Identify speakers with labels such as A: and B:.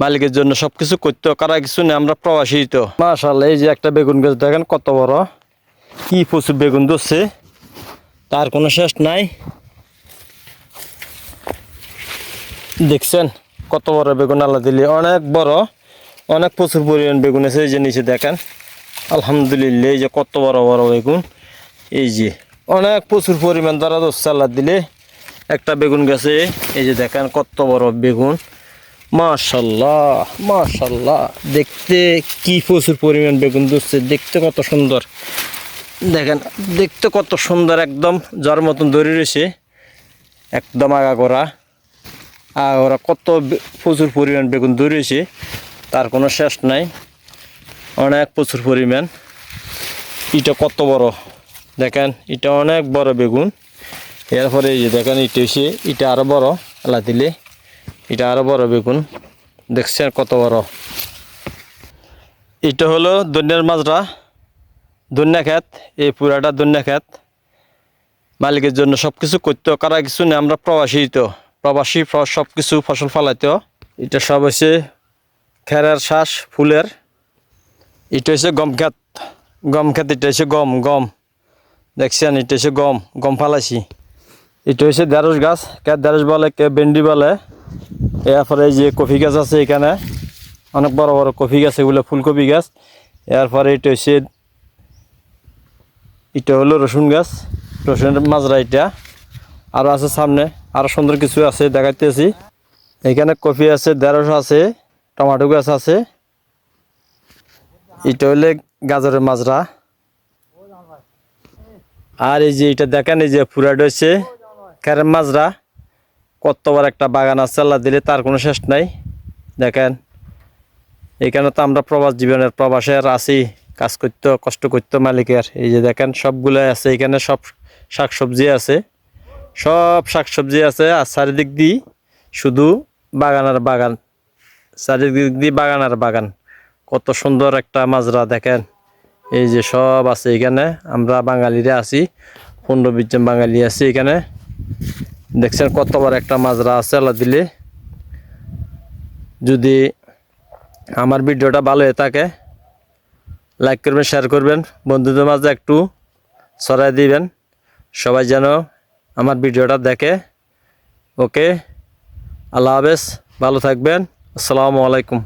A: মালিকের জন্য সবকিছু করতে কারা কিছু নেই, আমরা প্রবাসী তো। মাশাল্লাহ এই যে একটা বেগুন গাছ দেখেন কত বড়। কি প্রচুর বেগুন ধরছে। তার কোনো শেষ নাই। দেখছেন কত বড় বেগুন আল্লাহ দিলে। অনেক বড়, অনেক প্রচুর পরিমাণ বেগুন আছে। এই যে নিচে দেখেন, আলহামদুলিল্লাহ, এই যে কত বড় বড় বেগুন। এই যে অনেক প্রচুর পরিমাণ দ্বারা ধরছে আল্লাহ দিলে। একটা বেগুন গাছে, এই যে দেখেন কত বড় বেগুন। মাশাল্লাহ মাশাল্লাহ। দেখতে কি প্রচুর পরিমাণ বেগুন ধরছে, দেখতে কত সুন্দর। দেখেন, দেখতে কত সুন্দর একদম, যার মতন ধরে রয়েছে, একদম আগা করা। আর ওরা কত প্রচুর পরিমাণ বেগুন ধরেছে তার কোনো শেষ নাই। অনেক প্রচুর পরিমাণ। এটা কত বড়? দেখেন, এটা অনেক বড় বেগুন। এরপরে এই যে দেখেন, এটা হচ্ছে এটা আরও বড়, আল্লাহ দিলে। এটা আরও বড় বেগুন। দেখছেন কত বড়। এটা হলো দন্যার মাজরা দন্যা খেত এই পুরাটা দন্যা খেত মালিকের জন্য সব কিছু করতে করা কিছু নেই, আমরা প্রবাসী তো। প্রবাসী সব কিছু ফসল ফলাইতো এটা সব হচ্ছে খেরের শ্বাস ফুলের। এটা হচ্ছে গম খেত গম খেত এটা হচ্ছে গম গম। দেখছেন এটা হচ্ছে গম গম ফালাইছি। এটা হচ্ছে দেড়স গাছ, কে দেড়স বলে, কে ভেন্ডি বলে। এরপরে যে কফি গাছ আছে এখানে, অনেক বড় বড় কফি গাছ, এগুলো ফুলকপি গাছ। এরপরে এটা হচ্ছে, এটা হলো রসুন গাছ, রসুনের মাজরা এটা। আরও আছে সামনে আরও সুন্দর কিছু আছে দেখাইতেছি। এখানে কফি আছে দেড়শ আছে, টমাটো গাছ আছে। এটা হলে গাজরের মাজরা। আর এই যে এটা দেখেন, এই যে পুরাটা হচ্ছে ক্যারেম মাজরা। কত বড় একটা বাগান আছে আল্লাহ দিলে তার কোনো শেষ নাই। দেখেন, এখানে তো আমরা প্রবাস জীবনের প্রবাসের আছি, কাজ করতে, কষ্ট করতে মালিকের। এই যে দেখেন সবগুলো আছে, এখানে সব শাকসবজি আছে। সব শাকসবজি আছে, আর চারিদিক দিয়ে শুধু বাগান আর বাগান। চারিদিক দিয়ে বাগান আর বাগান। কত সুন্দর একটা মাজরা, দেখেন। এই যে সব আছে এখানে, আমরা বাঙালিরা আছি, পনেরো বিশ জন বাঙালি আছি এখানে। দেখছেন কতবার একটা মাজরা আছে, আল্লাহ দিলে। যদি আমার ভিডিওটা ভালো হয়ে থাকে লাইক করবেন শেয়ার করবেন। বন্ধুদের মাঝে একটু ছড়াই দিবেন। সবাই যেন আমার ভিডিওটা দেখে। ওকে আল্লাহ হাফেজ, ভালো থাকবেন। আসসালামু আলাইকুম।